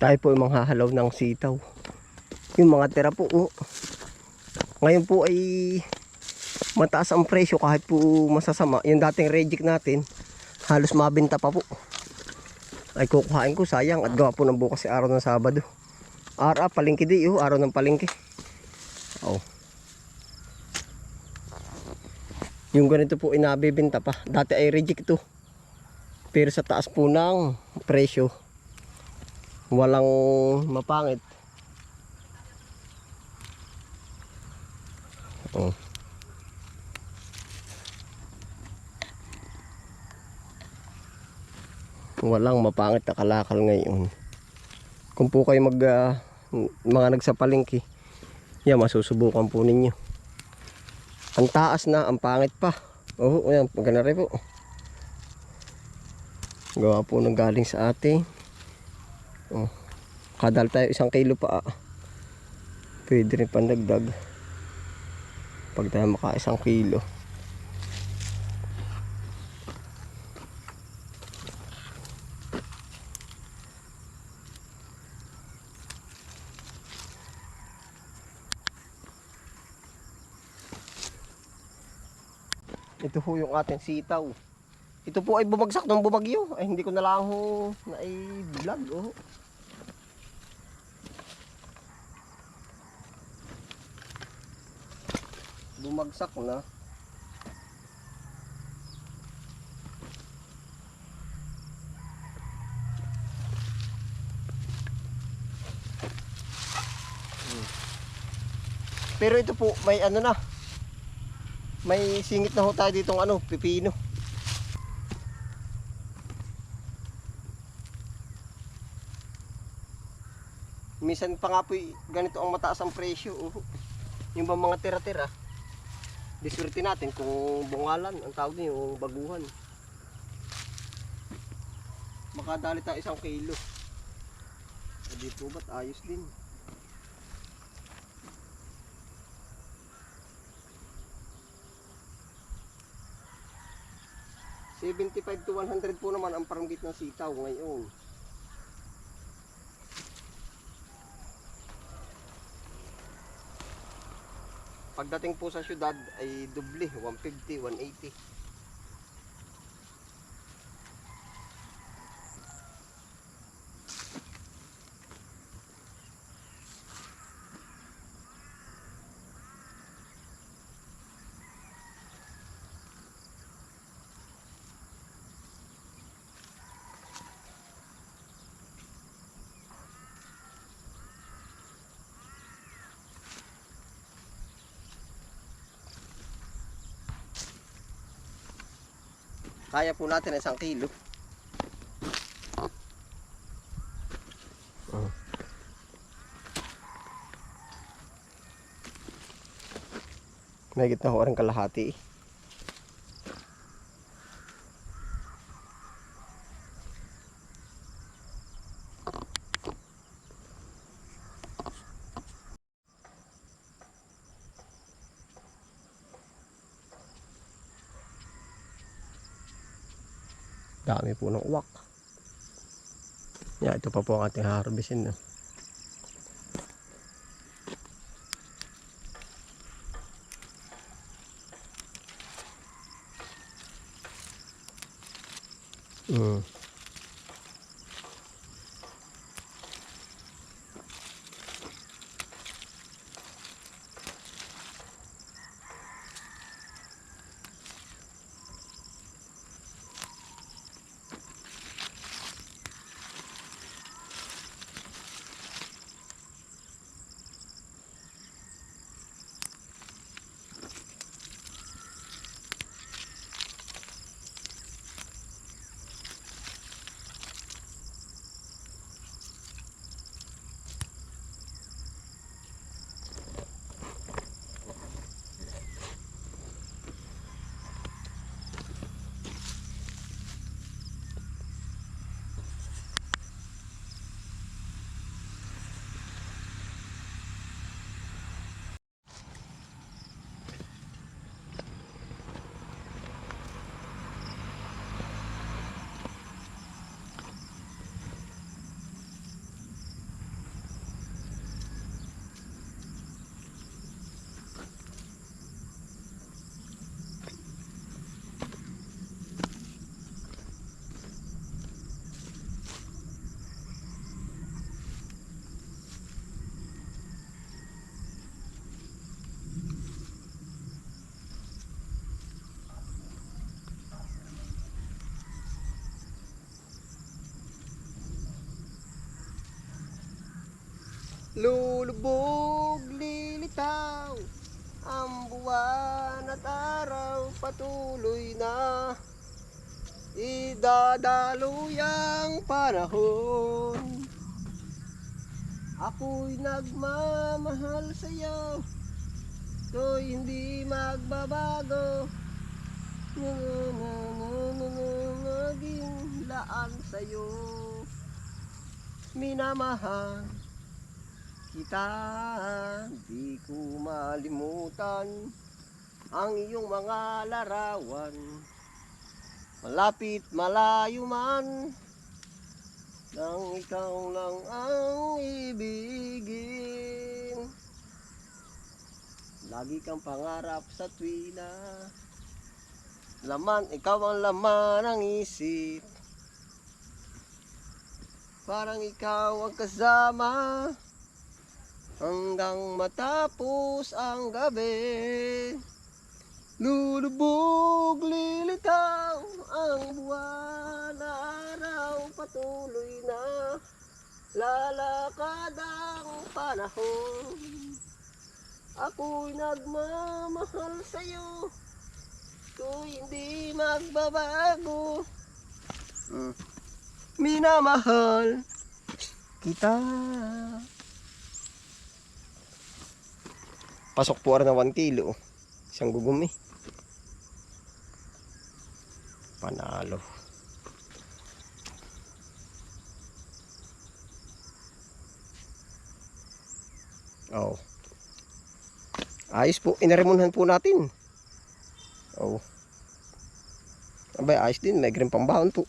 Tayo po yung mga hahalaw ng sitaw. Yung mga tira po. Oh. Ngayon po ay mataas ang presyo kahit po masasama. Yung dating reject natin, halos mabenta pa po. Ay kukuhain ko sayang at gawa po ng bukas si araw ng Sabado. Ara, palingki di, oh, araw ng palingki. Oh. Yung ganito po inabibenta pa. Dati ay reject to. Pero sa taas po ng presyo, walang mapangit. Oh. Walang mapangit na kalakal ngayon. Kung po kayo mag ah, mga nagsapalingki, yan masusubukan po ninyo. Ang taas na, ang pangit pa. Oo, oh, yan, maganda rin po. Gawa po ng galing sa ating. Oh. Kadal tayo isang kilo pa. ah. Pwede rin pandagdag. Pag tayo maka isang kilo. Ito po yung ating sitaw. Ito po ay bumagsak ng bumagyo. Ay hindi ko na lang ho na i-vlog. Oh. Bumagsak na. Pero ito po may ano na. May singit na ho tayo ditong ano, pipino. Minsan pa nga po y- ganito ang mataas ang presyo. Oh. Yung ba mga tira-tira. Diswerte natin kung bungalan ang tawag niyo, yung baguhan. Makadali tayo isang kilo. Hindi po ba't ayos din. Seventy-five to 100 po naman ang paranggit ng sitaw ngayon. Pagdating po sa syudad ay doble, 150, 180. Kaya po natin isang kilo. Oh. May gitna ko rin kalahati. eh. Dami po ng uwak. Yeah, ito pa po ang ating harvestin. No? Mm. Lulubog, lilitaw Ang buwan at araw patuloy na Idadaluyang panahon Ako'y nagmamahal sa'yo To'y hindi magbabago Na na na na laan sa'yo Minamahal kita Di ko malimutan Ang iyong mga larawan. Malapit malayo man Nang ikaw lang ang ibigin. Lagi kang pangarap sa tuwina Laman, ikaw ang laman ng isip. Parang ikaw ang kasama Hanggang matapos ang gabi Lulubog, lilitaw Ang buwan. Araw Patuloy na Lalakad ang panahon. Ako'y nagmamahal sa'yo To'y hindi magbabago. Mm. Minamahal kita Pasok po na 1 kilo Isang gugumi Panalo Oh. Ayos po, inaremonhan po natin. Oh. Abay, ayos din, may green pambahon po.